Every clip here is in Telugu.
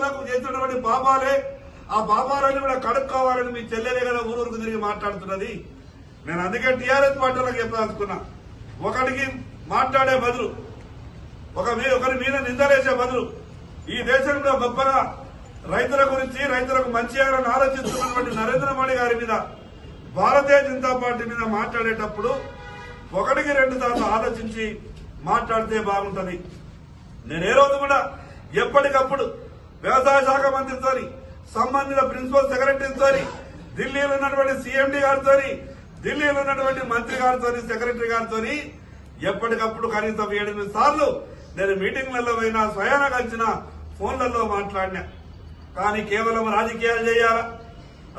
రైతులకు చేసినటువంటి పాపాలే ఆ పాపాలని కూడా కడుక్కోవాలని మీ చెల్లెలే కదా ఊరూరుకు తిరిగి మాట్లాడుతున్నది. నేను అందుకే టీఆర్ఎస్ పార్టీలకు చెప్పదలుచుకున్నా. ఒకటికి మాట్లాడే బదులు ఒక ఒకరి మీద నిందలేసే బదులు ఈ దేశంలో గొప్పగా రైతుల గురించి రైతులకు మంచి చేయాలని ఆలోచిస్తున్నటువంటి నరేంద్ర మోడీ గారి మీద భారతీయ జనతా పార్టీ మీద మాట్లాడేటప్పుడు ఒకటికి రెండు సార్లు ఆలోచించి మాట్లాడితే బాగుంటుంది. నేను ఏ రోజు కూడా ఎప్పటికప్పుడు వ్యవసాయ శాఖ మంత్రితో సంబంధిత ప్రిన్సిపల్ సెక్రటరీతో ఢిల్లీలో ఉన్నటువంటి సీఎండీ గారితో ఢిల్లీలో ఉన్నటువంటి మంత్రి గారితో సెక్రటరీ గారితో ఎప్పటికప్పుడు కనీసం ఏడెనిమిది సార్లు నేను మీటింగ్లలో పోయినా స్వయాన కలిసిన ఫోన్లలో మాట్లాడినా. కానీ కేవలం రాజకీయాలు చేయాలా?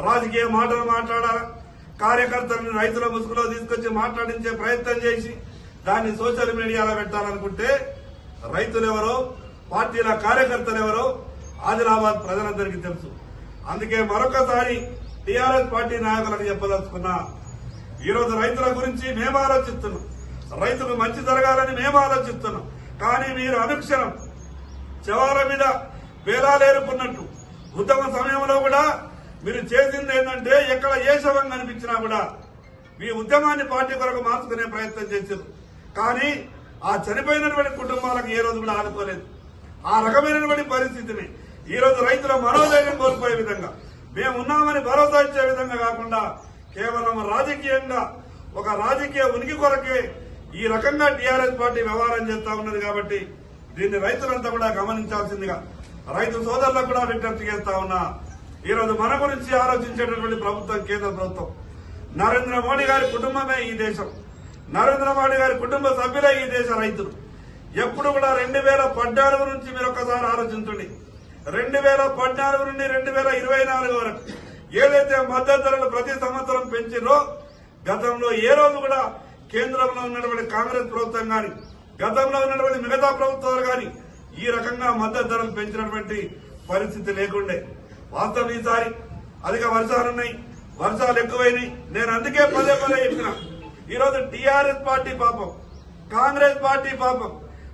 రాజకీయ మాటలు మాట్లాడాలా? కార్యకర్తలను రైతుల ముసుగులో తీసుకొచ్చి మాట్లాడించే ప్రయత్నం చేసి దాన్ని సోషల్ మీడియాలో పెట్టాలనుకుంటే రైతులెవరో పార్టీల కార్యకర్తలు ఎవరో ఆదిలాబాద్ ప్రజలందరికీ తెలుసు. అందుకే మరొకసారి టీఆర్ఎస్ పార్టీ నాయకులకు చెప్పదలుచుకున్నా ఈరోజు రైతుల గురించి మేము ఆలోచిస్తున్నాం. రైతుకు మంచి జరగాలని మేము ఆలోచిస్తున్నాం. కానీ మీరు అనుక్షణం శవాల మీద వేలాలేరుకున్నట్టు ఉద్యమ సమయంలో కూడా మీరు చేసింది ఏంటంటే ఎక్కడ ఏ శవం కనిపించినా కూడా మీ ఉద్యమాన్ని పార్టీ కొరకు మార్చుకునే ప్రయత్నం చేశారు. కానీ ఆ చనిపోయినటువంటి కుటుంబాలకు ఏ రోజు కూడా ఆదుకోలేదు. ఆ రకమైనటువంటి పరిస్థితిని ఈ రోజు రైతుల మనోధైర్యం కోల్పోయే విధంగా మేము ఉన్నామని భరోసా ఇచ్చే విధంగా కాకుండా కేవలం రాజకీయంగా ఒక రాజకీయ ఉనికి కొరకే ఈ రకంగా టీఆర్ఎస్ పార్టీ వ్యవహారం చేస్తా ఉన్నది కాబట్టి దీన్ని రైతులంతా కూడా గమనించాల్సిందిగా రైతు సోదరులకు కూడా విజ్ఞప్తి చేస్తా ఉన్నా. ఈ రోజు మన గురించి ఆలోచించేటటువంటి ప్రభుత్వం కేంద్ర ప్రభుత్వం. నరేంద్ర మోడీ గారి కుటుంబమే ఈ దేశం. నరేంద్ర మోడీ గారి కుటుంబ సభ్యులే ఈ దేశ రైతులు. ఎప్పుడు కూడా రెండు వేల పద్నాలుగు నుంచి మీరు ఒక్కసారి ఆలోచించండి. రెండు వేల పద్నాలుగు నుండి రెండు వేల ఇరవై నాలుగు వరకు ఏదైతే మద్దతు ధరలు ప్రతి సంవత్సరం పెంచిందో గతంలో ఏ రోజు కూడా కేంద్రంలో ఉన్నటువంటి కాంగ్రెస్ ప్రభుత్వం గాని గతంలో ఉన్నటువంటి మిగతా ప్రభుత్వాలు గాని ఈ రకంగా మద్దతు ధరలు పెంచినటువంటి పరిస్థితి లేకుండే. వాస్తవం ఈసారి అధిక వర్షాలున్నాయి వర్షాలు ఎక్కువైనాయి. నేను అందుకే పదే పదే చెప్పిన ఈరోజు టీఆర్ఎస్ పార్టీ పాపం కాంగ్రెస్ పార్టీ పాపం.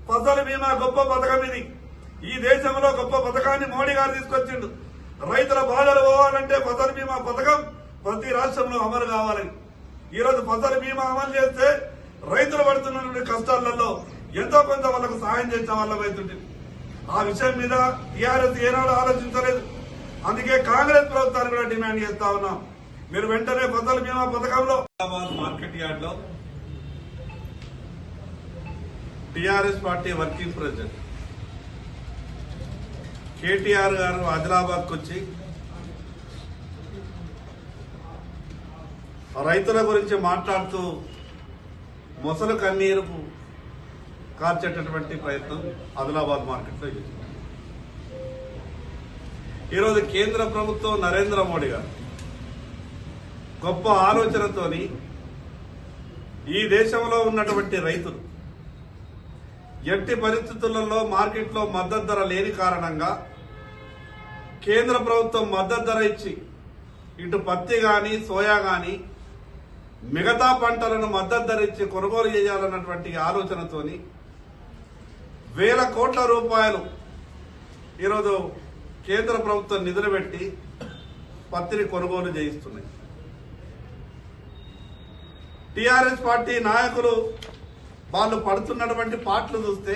ఫసల్ బీమా గొప్ప పథకం ఇది. ఈ దేశంలో గొప్ప పథకాన్ని మోడీ గారు తీసుకొచ్చిండు. రైతుల బాధలు పోవాలంటే ఫసల్ బీమా పథకం ప్రతి రాష్ట్రంలో అమలు కావాలని ఈ రోజు ఫసల్ బీమా అమలు చేస్తే రైతులు పడుతున్నటువంటి కష్టాలలో ఎంతో కొంత వాళ్ళకు సహాయం చేసే వాళ్ళం అవుతుంది ఆ విషయం మీద టీఆర్ఎస్ ఏనాడు ఆలోచించలేదు. అందుకే కాంగ్రెస్ ప్రభుత్వాన్ని కూడా డిమాండ్ చేస్తా ఉన్నాం. మీరు వెంటనే ఫసల్ బీమా పథకంలో మార్కెట్ యార్డ్లో TRS party working president. KTR garu ఆదిలాబాద్కు వచ్చి రైతుల గురించి మాట్లాడుతూ మొసలు కన్నీరుపు కార్చేటటువంటి ప్రయత్నం ఆదిలాబాద్ మార్కెట్లో చేసింది. ఈరోజు కేంద్ర ప్రభుత్వం నరేంద్ర మోడీ గారు గొప్ప ఆలోచనతోని ఈ దేశంలో ఉన్నటువంటి రైతులు ఎట్టి పరిస్థితులలో మార్కెట్లో మద్దతు ధర లేని కారణంగా కేంద్ర ప్రభుత్వం మద్దతు ధర ఇచ్చి ఇటు పత్తి కానీ సోయా కానీ మిగతా పంటలను మద్దతు ధర ఇచ్చి కొనుగోలు చేయాలన్నటువంటి ఆలోచనతోని వేల కోట్ల రూపాయలు ఈరోజు కేంద్ర ప్రభుత్వం నిధులు పెట్టి పత్తిని కొనుగోలు చేయిస్తున్నాయి. టిఆర్ఎస్ పార్టీ నాయకులు వాళ్ళు పడుతున్నటువంటి పాటలు చూస్తే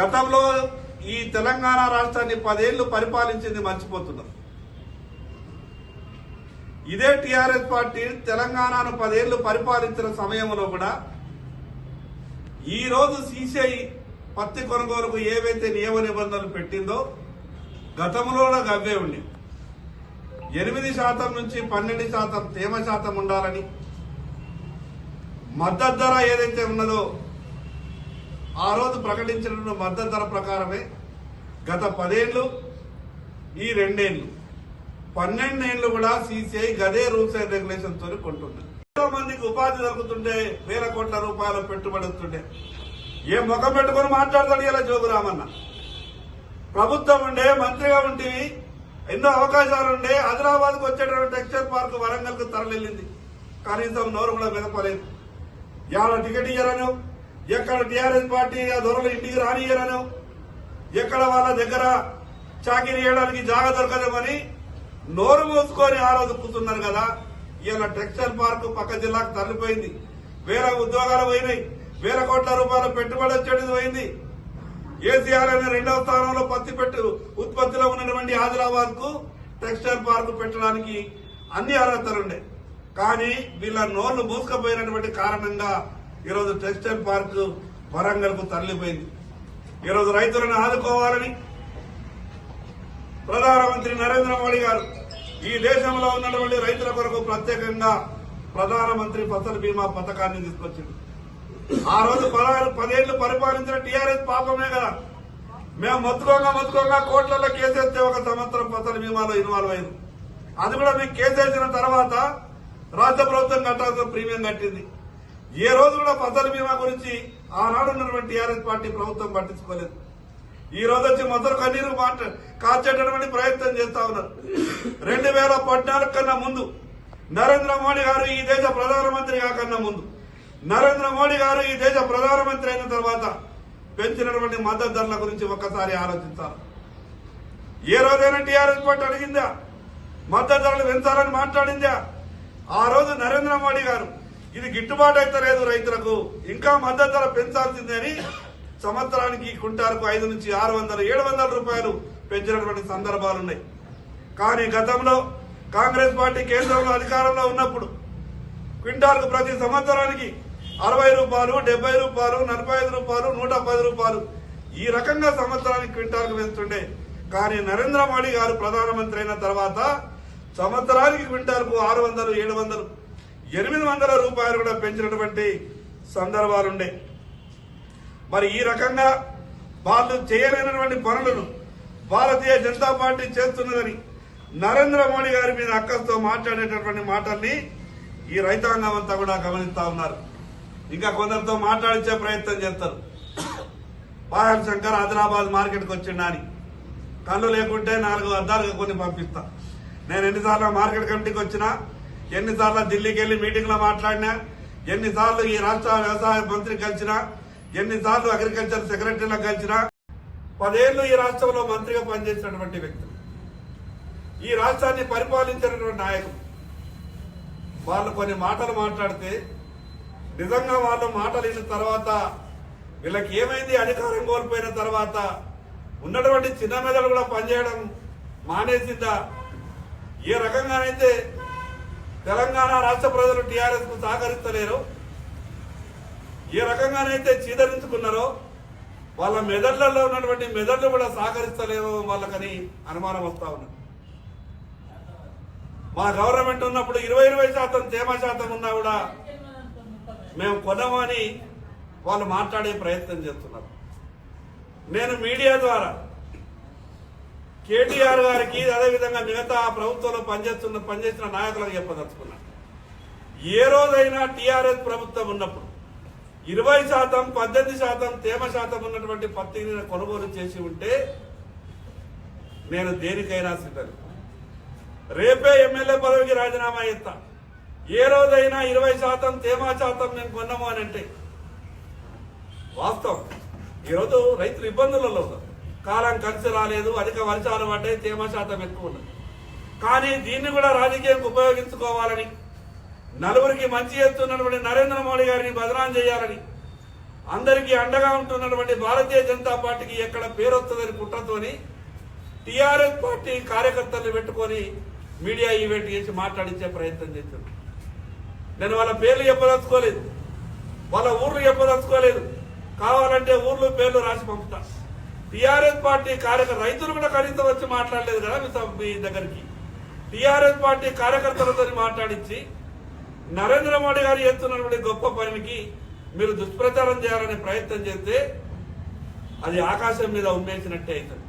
గతంలో ఈ తెలంగాణ రాష్ట్రాన్ని పదేళ్ళు పరిపాలించింది మర్చిపోతున్నారు ఇదే టిఆర్ఎస్ పార్టీ తెలంగాణను పదేళ్ళు పరిపాలించిన సమయంలో కూడా ఈరోజు సీసీఐ పత్తి కొనుగోలుకు ఏవైతే నియమ నిబంధనలు పెట్టిందో గతంలో కూడా గవ్వే ఉండే. ఎనిమిది శాతం నుంచి పన్నెండు శాతం తేమ శాతం ఉండాలని మద్దతు ధర ఏదైతే ఉన్నదో ఆ రోజు ప్రకటించిన మద్దతు ధర ప్రకారమే గత పదేళ్ళు ఈ రెండేళ్ళు పన్నెండేళ్ళు కూడా సీసీఐ గదే రూల్స్ అండ్ రెగ్యులేషన్స్తో కొంటున్నారు ఎంతో మందికి ఉపాధి దొరుకుతుండే వేల కోట్ల రూపాయల పెట్టుబడి వస్తుండే ఏ ముఖం పెట్టుకొని మాట్లాడతాడు ఇలా జోగురామన్న? ప్రభుత్వం ఉండే మంత్రిగా ఉంటివి ఎన్నో అవకాశాలు ఉండే హైదరాబాద్కు వచ్చేటటువంటి టెక్స్టైల్ పార్క్ వరంగల్కు తరలిల్లింది కనీసం నోరు కూడా మిగపలేదు ఎవరు టికెట్ ఇయ్యరను ఎక్కడ టీఆర్ఎస్ పార్టీ ఆ దొరలు ఇంటికి రానియ్యరను? ఎక్కడ వాళ్ళ దగ్గర చాకరీ చేయడానికి జాగ దొరకదేమని నోరు మూసుకొని ఆ రోజు కూర్చున్నారు కదా. ఇలా టెక్స్టైల్ పార్క్ పక్క జిల్లాకు తరలిపోయింది. వేల ఉద్యోగాలు పోయినాయి. వేల కోట్ల రూపాయల పెట్టుబడి వచ్చేది పోయింది. ఏసీఆర్ అనే రెండవ స్థానంలో పత్తి పెట్టు ఉత్పత్తిలో ఉన్నటువంటి ఆదిలాబాద్కు టెక్స్టైల్ పార్క్ పెట్టడానికి అన్ని అర్హతలుండే కానీ వీళ్ళ నోళ్ళు మూసుకపోయినటువంటి కారణంగా ఈరోజు టెక్స్టైల్ పార్క్ వరంగల్కు తరలిపోయింది. ఈరోజు రైతులను ఆదుకోవాలని ప్రధానమంత్రి నరేంద్ర మోడీ గారు ఈ దేశంలో ఉన్నటువంటి రైతుల కొరకు ప్రత్యేకంగా ప్రధానమంత్రి ఫసల్ బీమా పథకాన్ని తీసుకొచ్చింది. ఆ రోజు పదహారు పదేళ్ళు పరిపాలించిన టీఆర్ఎస్ పాపమే కదా. మేము మొత్తుకోగా మొత్తుకోగా కోట్లలో కేసేస్తే ఒక సంవత్సరం ఫసల్ బీమాలో ఇన్వాల్వ్ అయింది అది కూడా మేము కేసేసిన తర్వాత రాష్ట్ర ప్రభుత్వం కట్టాల్సిన ప్రీమియం కట్టింది. ఏ రోజు కూడా పంటల బీమా గురించి ఆనాడు ఉన్నటువంటి టీఆర్ఎస్ పార్టీ ప్రభుత్వం పట్టించుకోలేదు. ఈ రోజు వచ్చి మొదలు కన్నీరు మాట కాల్చేటటువంటి ప్రయత్నం చేస్తా ఉన్నారు. రెండు వేల పద్నాలుగు కన్నా ముందు నరేంద్ర మోడీ గారు ఈ దేశ ప్రధానమంత్రి కాకన్నా ముందు నరేంద్ర మోడీ గారు ఈ దేశ ప్రధానమంత్రి అయిన తర్వాత పెంచినటువంటి మద్దతు ధరల గురించి ఒక్కసారి ఆలోచించాలి ఏ రోజైనా టీఆర్ఎస్ పార్టీ అడిగిందా? మద్దతు ధరలు పెంచాలని మాట్లాడిందా? ఆ రోజు నరేంద్ర మోడీ గారు ఇది గిట్టుబాటు అయితే లేదు రైతులకు. ఇంకా మద్దతు ధర పెంచాల్సిందే అని సంవత్సరానికి కుంటారుకు ఐదు నుంచి ఆరు వందల ఏడు వందల రూపాయలు పెంచినటువంటి సందర్భాలున్నాయి కానీ గతంలో కాంగ్రెస్ పార్టీ కేంద్రంలో అధికారంలో ఉన్నప్పుడు క్వింటాల్కు ప్రతి సంవత్సరానికి అరవై రూపాయలు డెబ్బై రూపాయలు నలభై ఐదు రూపాయలు నూట పది రూపాయలు ఈ రకంగా సంవత్సరానికి క్వింటాల్కు పెంచుతుండే కానీ నరేంద్ర మోడీ గారు ప్రధానమంత్రి అయిన తర్వాత సంవత్సరానికి క్వింటాల్కు ఆరు వందలు ఏడు వందలు ఎనిమిది వందల రూపాయలు కూడా పెంచినటువంటి సందర్భాలుండే. మరి ఈ రకంగా వాళ్ళు చేయలేనటువంటి పనులను భారతీయ జనతా పార్టీ చేస్తున్నదని నరేంద్ర మోడీ గారి మీద అక్కస్తో మాట్లాడేటటువంటి మాటల్ని ఈ రైతాంగం అంతా కూడా గమనిస్తా ఉన్నారు. ఇంకా కొందరితో మాట్లాడించే ప్రయత్నం చేస్తారు. పాయల్ శంకర్ ఆదిలాబాద్ మార్కెట్కి వచ్చిండా అని. కళ్ళు లేకుంటే నాలుగు అద్దాలుగా కొన్ని పంపిస్తా. నేను ఎన్నిసార్లు మార్కెట్ కమిటీకి వచ్చినా ఎన్నిసార్లు ఢిల్లీకి వెళ్ళి మీటింగ్లో మాట్లాడినా ఎన్నిసార్లు ఈ రాష్ట్ర వ్యవసాయ మంత్రి కలిసినా ఎన్నిసార్లు అగ్రికల్చర్ సెక్రటరీలో కలిసినా పదేళ్ళు ఈ రాష్ట్రంలో మంత్రిగా పనిచేసినటువంటి వ్యక్తులు. ఈ రాష్ట్రాన్ని పరిపాలించినటువంటి నాయకులు. వాళ్ళు కొన్ని మాటలు మాట్లాడితే నిజంగా వాళ్ళు మాటలు విన్న తర్వాత వీళ్ళకి ఏమైంది? అధికారం కోల్పోయిన తర్వాత ఉన్నటువంటి చిన్న మెదడు కూడా పనిచేయడం మానేసిందా? ఏ రకంగానైతే తెలంగాణ రాష్ట్ర ప్రజలు టీఆర్ఎస్కు సహకరిస్తలేరు. ఏ రకంగానైతే చీదరించుకున్నారో వాళ్ళ మెదళ్ళలో ఉన్నటువంటి మెదళ్ళు కూడా సహకరిస్తలేవు వాళ్ళకని అనుమానం వస్తా ఉన్నది. మా గవర్నమెంట్ ఉన్నప్పుడు ఇరవై ఇరవై శాతం తేమ శాతం ఉన్నా కూడా మేము కొనమని వాళ్ళు మాట్లాడే ప్రయత్నం చేస్తున్నారు. నేను మీడియా ద్వారా కేటీఆర్ గారికి అదేవిధంగా మిగతా ప్రభుత్వంలో పనిచేస్తున్న పనిచేసిన నాయకులకు చెప్పదలుచుకున్నా. ఏ రోజైనా టీఆర్ఎస్ ప్రభుత్వం ఉన్నప్పుడు ఇరవై శాతం పద్దెనిమిది శాతం తేమ శాతం ఉన్నటువంటి పత్తిని కొనుగోలు చేసి ఉంటే నేను దేనికైనా సిద్ధం. రేపే ఎమ్మెల్యే పదవికి రాజీనామా ఇస్తా ఏ రోజైనా ఇరవై శాతం తేమ శాతం నేను కొన్నాము అని అంటే వాస్తవం. ఈరోజు రైతులు ఇబ్బందులలో ఉన్నారు. కాలం కలిసి రాలేదు అధిక వర్షాలు పడ్డాయి తేమ శాతం ఎక్కువ ఉన్నది. కానీ దీన్ని కూడా రాజకీయంగా ఉపయోగించుకోవాలని నలుగురికి మంచి చేస్తున్నటువంటి నరేంద్ర మోడీ గారిని బదనాం చేయాలని అందరికీ అండగా ఉంటున్నటువంటి భారతీయ జనతా పార్టీకి ఎక్కడ పేరు వస్తుందని కుట్రతోని టీఆర్ఎస్ పార్టీ కార్యకర్తలను పెట్టుకొని మీడియా ఈవెంట్ చేసి మాట్లాడించే ప్రయత్నం చేశాను నేను వాళ్ళ పేర్లు చెప్పదలుచుకోలేదు. వాళ్ళ ఊర్లు చెప్పదలుచుకోలేదు. కావాలంటే ఊర్లు పేర్లు రాసి పంపుతాను టీఆర్ఎస్ పార్టీ కార్యకర్త రైతులు కూడా కనీసం వచ్చి మాట్లాడలేదు కదా మీ మీ దగ్గరికి. టీఆర్ఎస్ పార్టీ కార్యకర్తలతో మాట్లాడించి నరేంద్ర మోడీ గారు చేస్తున్నటువంటి గొప్ప పనికి మీరు దుష్ప్రచారం చేయాలనే ప్రయత్నం చేస్తే అది ఆకాశం మీద ఉమ్మేసినట్టే అవుతుంది.